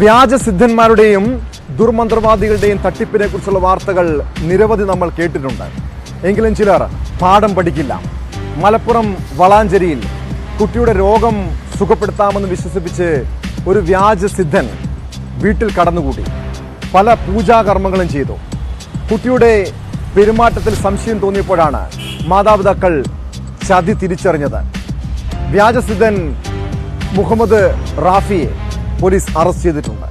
വ്യാജസിദ്ധന്മാരുടെയും ദുർമന്ത്രവാദികളുടെയും തട്ടിപ്പിനെ കുറിച്ചുള്ള വാർത്തകൾ നിരവധി നമ്മൾ കേട്ടിട്ടുണ്ട്. എങ്കിലും ചിലർ പാഠം പഠിക്കില്ല. മലപ്പുറം വളാഞ്ചേരിയിൽ കുട്ടിയുടെ രോഗം സുഖപ്പെടുത്താമെന്ന് വിശ്വസിപ്പിച്ച് ഒരു വ്യാജസിദ്ധൻ വീട്ടിൽ കടന്നുകൂടി പല പൂജാകർമ്മങ്ങളും ചെയ്തു. കുട്ടിയുടെ പെരുമാറ്റത്തിൽ സംശയം തോന്നിയപ്പോഴാണ് മാതാപിതാക്കൾ ചതി തിരിച്ചറിഞ്ഞത്. വ്യാജസിദ്ധൻ മുഹമ്മദ് റാഫിയെ പോലീസ് അറസ്റ്റ് ചെയ്തിട്ടുണ്ട്.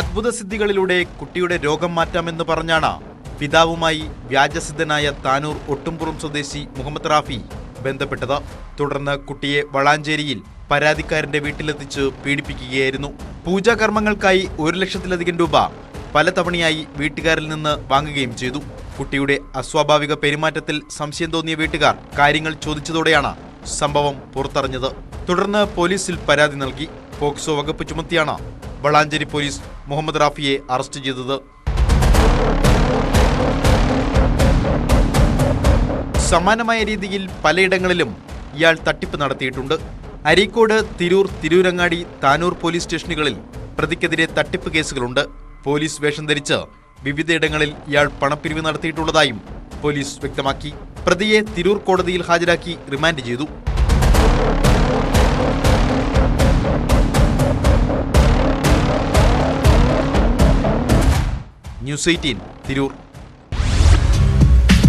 അത്ഭുത സിദ്ധികളിലൂടെ കുട്ടിയുടെ രോഗം മാറ്റാമെന്ന് പറഞ്ഞാണ് പിതാവുമായി വ്യാജസിദ്ധനായ താനൂർ ഒട്ടുംപുറം സ്വദേശി മുഹമ്മദ് റാഫി ബന്ധപ്പെട്ടത്. തുടർന്ന് കുട്ടിയെ വളാഞ്ചേരിയിൽ പരാതിക്കാരന്റെ വീട്ടിലെത്തിച്ച് പീഡിപ്പിക്കുകയായിരുന്നു. പൂജാകർമ്മങ്ങൾക്കായി ഒരു ലക്ഷത്തിലധികം രൂപ പലതവണയായി വീട്ടുകാരിൽ നിന്ന് വാങ്ങുകയും ചെയ്തു. കുട്ടിയുടെ അസ്വാഭാവിക പെരുമാറ്റത്തിൽ സംശയം തോന്നിയ വീട്ടുകാർ കാര്യങ്ങൾ ചോദിച്ചതോടെയാണ് സംഭവം പുറത്തറിഞ്ഞത്. തുടർന്ന് പോലീസിൽ പരാതി നൽകി. പോക്സോ വകുപ്പ് ചുമത്തിയാണ് വളാഞ്ചേരി പോലീസ് മുഹമ്മദ് റാഫിയെ അറസ്റ്റ് ചെയ്തത്. സമാനമായ രീതിയിൽ പലയിടങ്ങളിലും ഇയാൾ തട്ടിപ്പ് നടത്തിയിട്ടുണ്ട്. അരീക്കോട് തിരൂർ തിരൂരങ്ങാടി താനൂർ പോലീസ് സ്റ്റേഷനുകളിൽ പ്രതിക്കെതിരെ തട്ടിപ്പ് കേസുകളുണ്ട്. പോലീസ് വേഷം ധരിച്ച് വിവിധയിടങ്ങളിൽ ഇയാൾ പണപ്പിരിവ് നടത്തിയിട്ടുള്ളതായും പോലീസ് വ്യക്തമാക്കി. പ്രതിയെ തിരൂർ കോടതിയിൽ ഹാജരാക്കി റിമാൻഡ് ചെയ്തു. News eighteen Tirur.